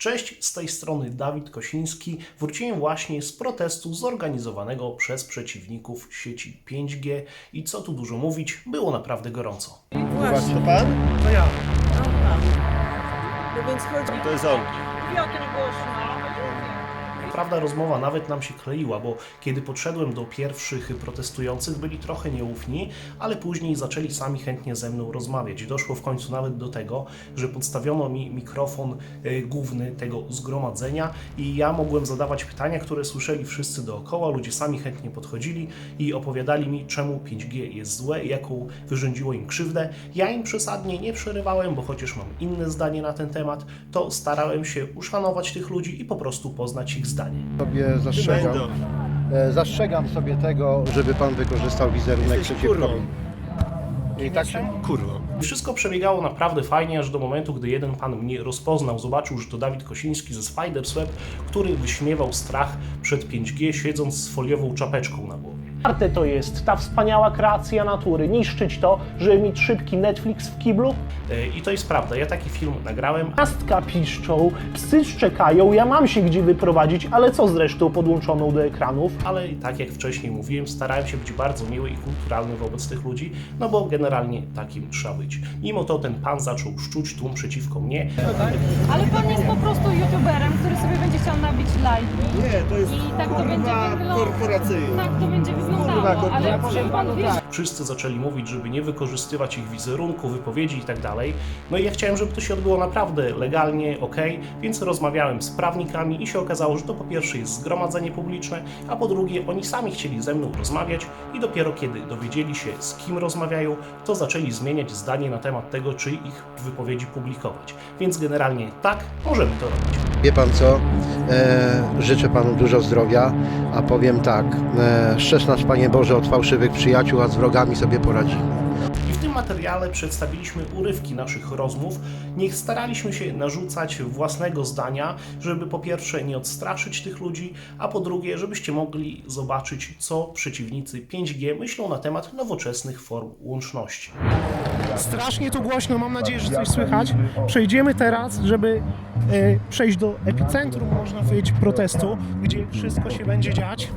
Cześć, z tej strony Dawid Kosiński. Wróciłem właśnie z protestu zorganizowanego przez przeciwników sieci 5G i co tu dużo mówić, było naprawdę gorąco. Właśnie. To pan? To ja. No więc chodzi. To jest on. Piotr głośno. Prawda, rozmowa nawet nam się kleiła, bo kiedy podszedłem do pierwszych protestujących, byli trochę nieufni, ale później zaczęli sami chętnie ze mną rozmawiać. Doszło w końcu nawet do tego, że podstawiono mi mikrofon e, główny tego zgromadzenia i ja mogłem zadawać pytania, które słyszeli wszyscy dookoła. Ludzie sami chętnie podchodzili i opowiadali mi, czemu 5G jest złe jaką wyrządziło im krzywdę. Ja im przesadnie nie przerywałem, bo chociaż mam inne zdanie na ten temat, to starałem się uszanować tych ludzi i po prostu poznać ich zdanie. Sobie zastrzegam. E, Zastrzegam sobie tego, żeby pan wykorzystał wizerunek Jesteś przeciwko kurwą. mi. I tak się Kurwa. Wszystko przebiegało naprawdę fajnie, aż do momentu, gdy jeden pan mnie rozpoznał, zobaczył, że to Dawid Kosiński ze Spidersweb, który wyśmiewał strach przed 5G, siedząc z foliową czapeczką na głowie. Warte to jest ta wspaniała kreacja natury, niszczyć to, żeby mieć szybki Netflix w kiblu? E, I to jest prawda, ja taki film nagrałem, Pastka piszczą, psy szczekają, ja mam się gdzie wyprowadzić, ale co z resztą podłączoną do ekranów? ale tak jak wcześniej mówiłem, starałem się być bardzo miły i kulturalny wobec tych ludzi, no bo generalnie takim trzeba być. Mimo to ten pan zaczął szczuć tłum przeciwko mnie, Ale pan jest po prostu youtuberem, który sobie będzie chciał nabić lajki. Nie, to jest I tak to będzie wyglądało. korporacyjne. Tak to będzie wyglądało, ale czy pan wie, Wszyscy zaczęli mówić, żeby nie wykorzystywać ich wizerunku, wypowiedzi i tak dalej. No i ja chciałem, żeby to się odbyło naprawdę legalnie, ok, więc rozmawiałem z prawnikami i się okazało, że to po pierwsze jest zgromadzenie publiczne, a po drugie oni sami chcieli ze mną rozmawiać i dopiero kiedy dowiedzieli się z kim rozmawiają, to zaczęli zmieniać zdanie na temat tego, czy ich wypowiedzi publikować. Więc generalnie tak, możemy to robić. Wie pan co? E, życzę panu dużo zdrowia, a powiem tak. E, szczęść nas Panie Boże od fałszywych przyjaciół, a z wrogami sobie poradzimy. I w tym materiale przedstawiliśmy urywki naszych rozmów. Niech staraliśmy się narzucać własnego zdania, żeby po pierwsze nie odstraszyć tych ludzi, a po drugie, żebyście mogli zobaczyć, co przeciwnicy 5G myślą na temat nowoczesnych form łączności. Strasznie tu głośno, mam nadzieję, że coś słychać. Przejdziemy teraz, żeby e, przejść do epicentrum, można powiedzieć, protestu, gdzie wszystko się będzie dziać.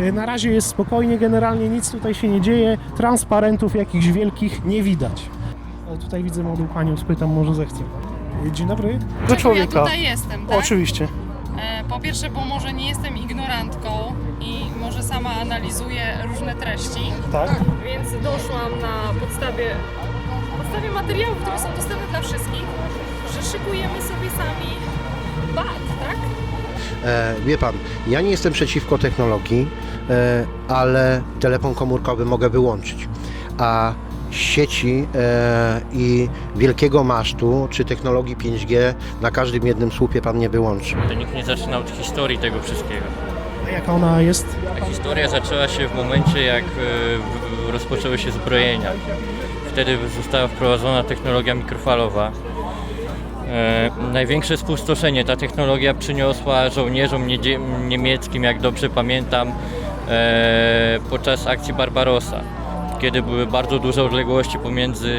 E, na razie jest spokojnie, generalnie nic tutaj się nie dzieje, transparentów jakichś wielkich nie widać. O, tutaj widzę młodą panią, spytam, może zechce. E, Dzień dobry. Do człowieka. Ja tutaj jestem, tak? Oczywiście. E, Po pierwsze, bo może nie jestem ignorantką i może sama analizuję różne treści, Tak. więc doszłam na podstawie, podstawie materiałów, które są dostępne dla wszystkich, że szykujemy sobie sami bat, tak? E, wie pan, ja nie jestem przeciwko technologii, e, ale telefon komórkowy mogę wyłączyć. A sieci e, i wielkiego masztu czy technologii 5G na każdym jednym słupie pan nie wyłączy. To nikt nie zaczyna od historii tego wszystkiego. A jaka ona jest? A historia zaczęła się w momencie, jak e, rozpoczęły się zbrojenia. Wtedy została wprowadzona technologia mikrofalowa. E, największe spustoszenie ta technologia przyniosła żołnierzom niedzie- niemieckim, jak dobrze pamiętam, e, podczas akcji Barbarossa, kiedy były bardzo duże odległości pomiędzy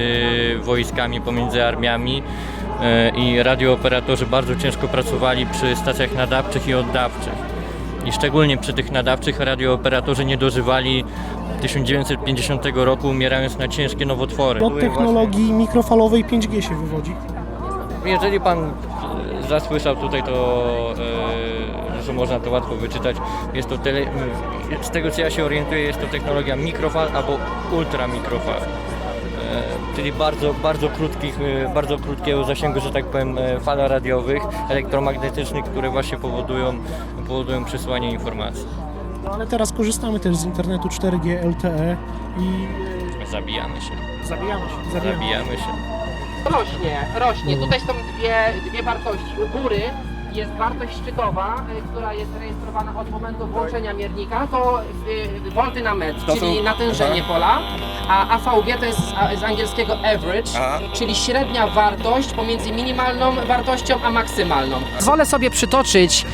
wojskami, pomiędzy armiami e, i radiooperatorzy bardzo ciężko pracowali przy stacjach nadawczych i oddawczych. I szczególnie przy tych nadawczych radiooperatorzy nie dożywali 1950 roku, umierając na ciężkie nowotwory. Od technologii mikrofalowej 5G się wywodzi. Jeżeli pan e, zasłyszał tutaj, to e, że można to łatwo wyczytać. Jest to tele, z tego co ja się orientuję, jest to technologia mikrofal albo ultramikrofal. E, czyli bardzo, bardzo, krótkich, bardzo krótkiego zasięgu, że tak powiem, fal radiowych, elektromagnetycznych, które właśnie powodują, powodują przesłanie informacji. No ale teraz korzystamy też z internetu 4G LTE i Zabijamy się. zabijamy się. Zabijamy. Zabijamy się. Rośnie, rośnie. Tutaj są dwie, dwie wartości. U góry jest wartość szczytowa, y, która jest rejestrowana od momentu włączenia miernika, to y, wolty na metr, czyli natężenie pola, a AVG to jest z, a- z angielskiego average, czyli średnia wartość pomiędzy minimalną wartością a maksymalną. Pozwolę sobie przytoczyć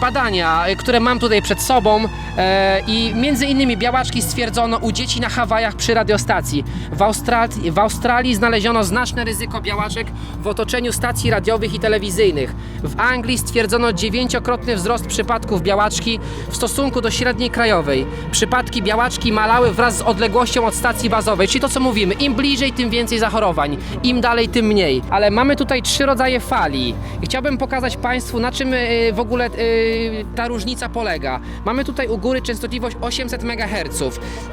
badania, y, które mam tutaj przed sobą e, i między innymi białaczki stwierdzono u dzieci na Hawajach przy radiostacji. W Australii, w Australii znaleziono znaczne ryzyko białaczek w otoczeniu stacji radiowych i telewizyjnych. W Anglii stwierdzono dziewięciokrotny wzrost przypadków białaczki w stosunku do średniej krajowej. Przypadki białaczki malały wraz z odległością od stacji bazowej, czyli to co mówimy, im bliżej, tym więcej zachorowań, im dalej, tym mniej. Ale mamy tutaj trzy rodzaje fali. I chciałbym pokazać Państwu, na czym y, w ogóle y, ta różnica polega. Mamy tutaj u góry częstotliwość 800 MHz.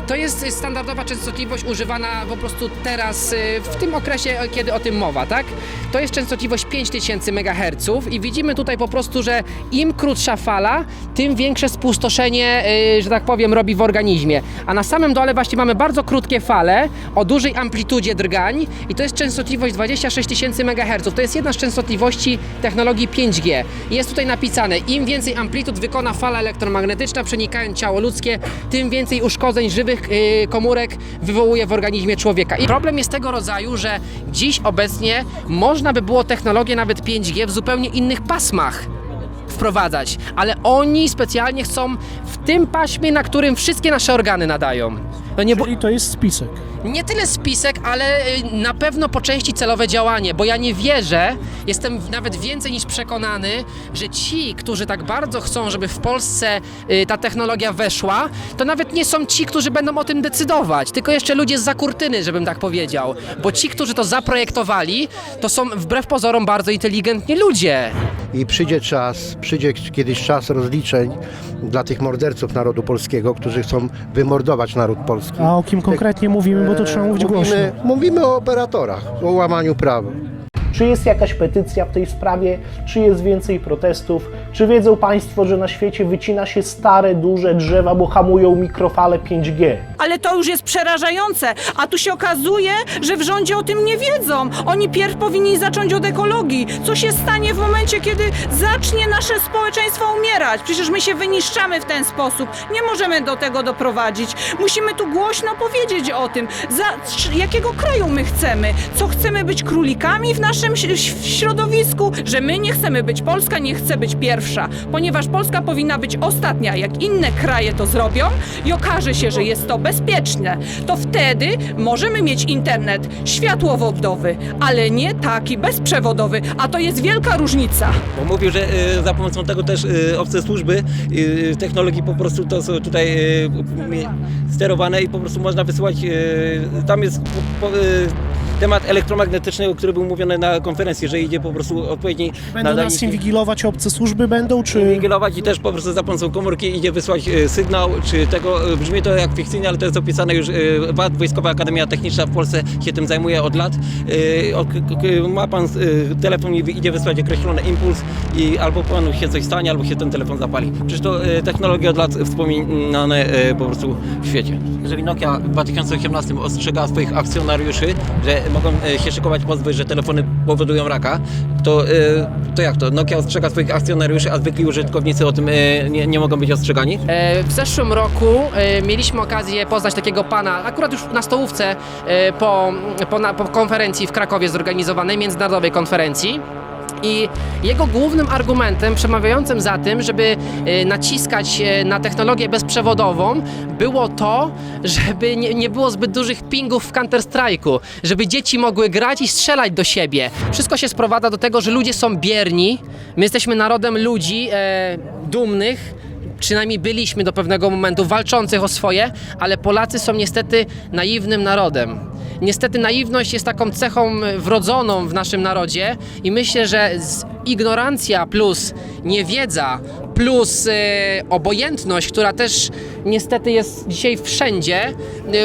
To jest y, standardowa częstotliwość używana po prostu teraz, y, w tym okresie, kiedy o tym mowa, tak? To jest częstotliwość 5000 MHz i widzimy tutaj po prostu, że im krótsza fala, tym większe spustoszenie, y, że tak powiem, robi w organizmie. A na samym dole właśnie mamy bardzo krótkie fale o dużej amplitudzie drgań i to jest częstotliwość 26 tysięcy MHz. To jest jedna z częstotliwości technologii 5G. I Jest tutaj napisane, im więcej amplitud wykona fala elektromagnetyczna przenikając ciało ludzkie, tym więcej uszkodzeń żywych y, komórek wywołuje w organizmie człowieka. I problem jest tego rodzaju, że dziś obecnie można by było technologię nawet 5G w zupełnie innych pasmach wprowadzać, ale oni specjalnie chcą w tym paśmie, na którym wszystkie nasze organy nadają. No nie, Czyli to jest spisek. Nie tyle spisek, ale y, na pewno po części celowe działanie, bo ja nie wierzę, jestem nawet więcej niż przekonany, że ci, którzy tak bardzo chcą, żeby w Polsce y, ta technologia weszła, to nawet nie są ci, którzy będą o tym decydować, tylko jeszcze ludzie z kurtyny, żebym tak powiedział. Bo ci, którzy to zaprojektowali, to są wbrew pozorom bardzo inteligentni ludzie. I przyjdzie czas, przyjdzie kiedyś czas rozliczeń dla tych morderców narodu polskiego, którzy chcą wymordować naród polski. A o kim konkretnie mówimy, bo to trzeba mówić głośno. mówimy, mówimy o operatorach, o łamaniu prawa. Czy jest jakaś petycja w tej sprawie? Czy jest więcej protestów? Czy wiedzą Państwo, że na świecie wycina się stare, duże drzewa, bo hamują mikrofale 5G? Ale to już jest przerażające, a tu się okazuje, że w rządzie o tym nie wiedzą. Oni pierw powinni zacząć od ekologii. Co się stanie w momencie, kiedy zacznie nasze społeczeństwo umierać? Przecież my się wyniszczamy w ten sposób. Nie możemy do tego doprowadzić. Musimy tu głośno powiedzieć o tym, za jakiego kraju my chcemy. Co chcemy być królikami w naszym ś- środowisku, że my nie chcemy być, Polska nie chce być pierwsza, ponieważ Polska powinna być ostatnia. Jak inne kraje to zrobią i okaże się, że jest to bezpieczne, to wtedy możemy mieć internet światłowodowy, ale nie taki bezprzewodowy, a to jest wielka różnica. Bo mówił, że y, za pomocą tego też y, obce służby y, technologii po prostu to są tutaj y, sterowane i po prostu można wysyłać. y, Tam jest po, po, y, temat elektromagnetyczny, który był mówiony na konferencji, że idzie po prostu odpowiedni Będą nas nadajniki inwigilować obce służby będą, czy... inwigilować i też po prostu za pomocą komórki idzie wysłać y, sygnał, czy tego, y, brzmi to jak fikcyjnie, ale to jest opisane już, y, WAT, Wojskowa Akademia Techniczna w Polsce się tym zajmuje od lat. O- k- k- Ma pan telefon i idzie wysłać określony impuls i albo panu się coś stanie, albo się ten telefon zapali. Przecież to technologie od lat wspominane po prostu w świecie. Jeżeli Nokia w 2018 ostrzega swoich akcjonariuszy, że mogą y, się szykować pozwy, że telefony powodują raka, to, y, to jak to? Nokia ostrzega swoich akcjonariuszy, a zwykli użytkownicy o tym y, nie, nie mogą być ostrzegani? E, W zeszłym roku e, mieliśmy okazję poznać takiego pana, akurat już na stołówce e, po, po, po konferencji w Krakowie zorganizowanej, międzynarodowej konferencji. I jego głównym argumentem przemawiającym za tym, żeby e, naciskać e, na technologię bezprzewodową, było to, żeby nie, nie było zbyt dużych pingów w Counter-Strike'u, żeby dzieci mogły grać i strzelać do siebie. Wszystko się sprowadza do tego, że ludzie są bierni. My jesteśmy narodem ludzi e, dumnych, przynajmniej byliśmy do pewnego momentu walczących o swoje, ale Polacy są niestety naiwnym narodem. Niestety naiwność jest taką cechą wrodzoną w naszym narodzie i myślę, że ignorancja plus niewiedza plus e, obojętność, która też niestety jest dzisiaj wszędzie, e,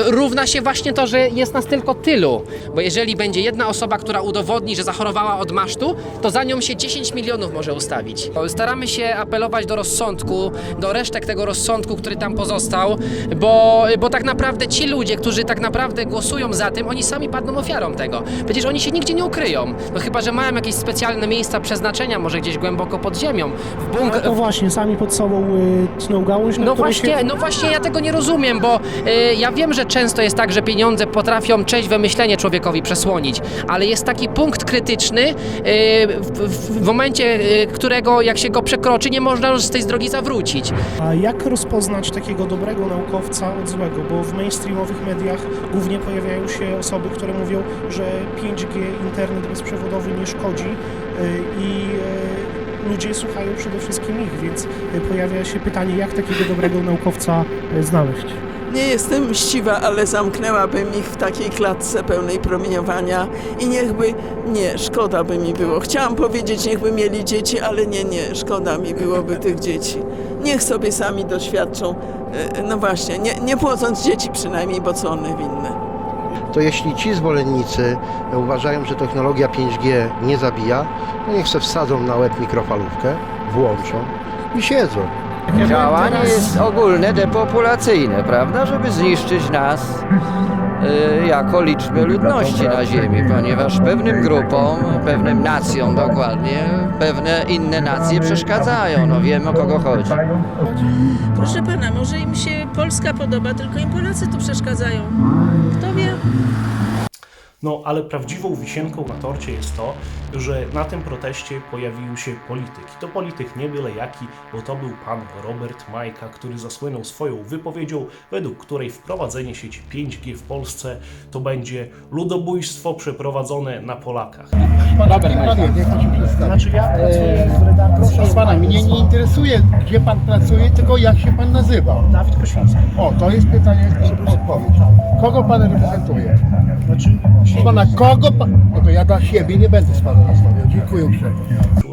równa się właśnie to, że jest nas tylko tylu. Bo jeżeli będzie jedna osoba, która udowodni, że zachorowała od masztu, to za nią się 10 milionów może ustawić. Staramy się apelować do rozsądku, do resztek tego rozsądku, który tam pozostał, bo, bo tak naprawdę ci ludzie, którzy tak naprawdę głosują za tym, oni sami padną ofiarą tego. Przecież oni się nigdzie nie ukryją. No chyba, że mają jakieś specjalne miejsca przeznaczenia, może gdzieś głęboko pod ziemią, w No bunkrach. to właśnie, sami pod sobą y, tną gałąź, na No której właśnie, się... no właśnie ja tego nie rozumiem, bo y, ja wiem, że często jest tak, że pieniądze potrafią część wymyślenia człowiekowi przesłonić, ale jest taki punkt krytyczny, y, w, w, w momencie, y, którego jak się go przekroczy, nie można już z tej drogi zawrócić. A jak rozpoznać takiego dobrego naukowca od złego? Bo w mainstreamowych mediach głównie pojawiają się osoby, które mówią, że 5G, internet bezprzewodowy nie szkodzi y, i y, ludzie słuchają przede wszystkim ich, więc y, pojawia się pytanie, jak takiego dobrego naukowca y, znaleźć? Nie jestem mściwa, ale zamknęłabym ich w takiej klatce pełnej promieniowania i niechby, nie, szkoda by mi było. Chciałam powiedzieć, niechby mieli dzieci, ale nie, nie, szkoda mi byłoby tych dzieci. Niech sobie sami doświadczą, e, no właśnie, nie, nie płodząc dzieci przynajmniej, bo co one winne. To jeśli ci zwolennicy uważają, że technologia 5G nie zabija, to niech se wsadzą na łeb mikrofalówkę, włączą i siedzą. Działanie jest ogólne, depopulacyjne, prawda? Żeby zniszczyć nas jako liczbę ludności na Ziemi, ponieważ pewnym grupom, pewnym nacjom dokładnie, pewne inne nacje przeszkadzają. No wiemy o kogo chodzi. Proszę pana, może im się Polska podoba, tylko im Polacy tu przeszkadzają. Kto wie? No, ale prawdziwą wisienką na torcie jest to, że na tym proteście pojawił się polityk. I to polityk nie byle jaki, bo to był pan Robert Majka, który zasłynął swoją wypowiedzią, według której wprowadzenie sieci 5G w Polsce to będzie ludobójstwo przeprowadzone na Polakach. Znaczy ja pracuję w redakcji... Proszę pana, mnie nie interesuje, gdzie pan pracuje, tylko jak się pan nazywa. Dawid Koświński. O, to jest pytanie, odpowiedź. Kogo pan reprezentuje? Znaczy, Pana kogo pan... No to ja dla siebie nie będę z panem rozmawiał. Dziękuję uprzejmie.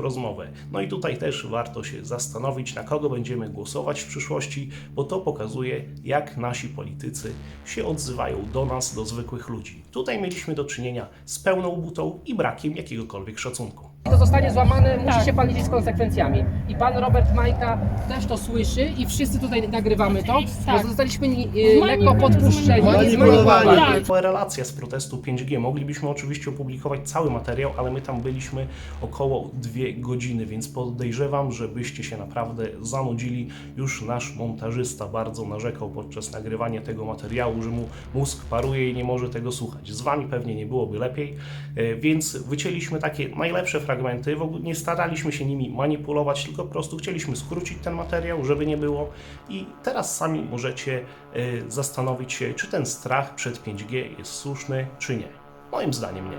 rozmowę. No i tutaj też warto się zastanowić, na kogo będziemy głosować w przyszłości, bo to pokazuje, jak nasi politycy się odzywają do nas, do zwykłych ludzi. Tutaj mieliśmy do czynienia z pełną butą i brakiem jakiegokolwiek szacunku. To zostanie złamane, musi się pan liczyć z konsekwencjami. I pan Robert Majka też to słyszy i wszyscy tutaj nagrywamy to, Tak. bo zostaliśmy y, lekko podpuszczeni zmanipulowani. Była relacja z protestu 5G. Moglibyśmy oczywiście opublikować cały materiał, ale my tam byliśmy około dwie godziny, więc podejrzewam, że byście się naprawdę zanudzili. Już nasz montażysta bardzo narzekał podczas nagrywania tego materiału, że mu mózg paruje i nie może tego słuchać. Z wami pewnie nie byłoby lepiej, e, więc wycięliśmy takie najlepsze fragmenty. W ogóle nie staraliśmy się nimi manipulować, tylko po prostu chcieliśmy skrócić ten materiał, żeby nie było. I teraz sami możecie e, zastanowić się, czy ten strach przed 5G jest słuszny, czy nie. Moim zdaniem nie.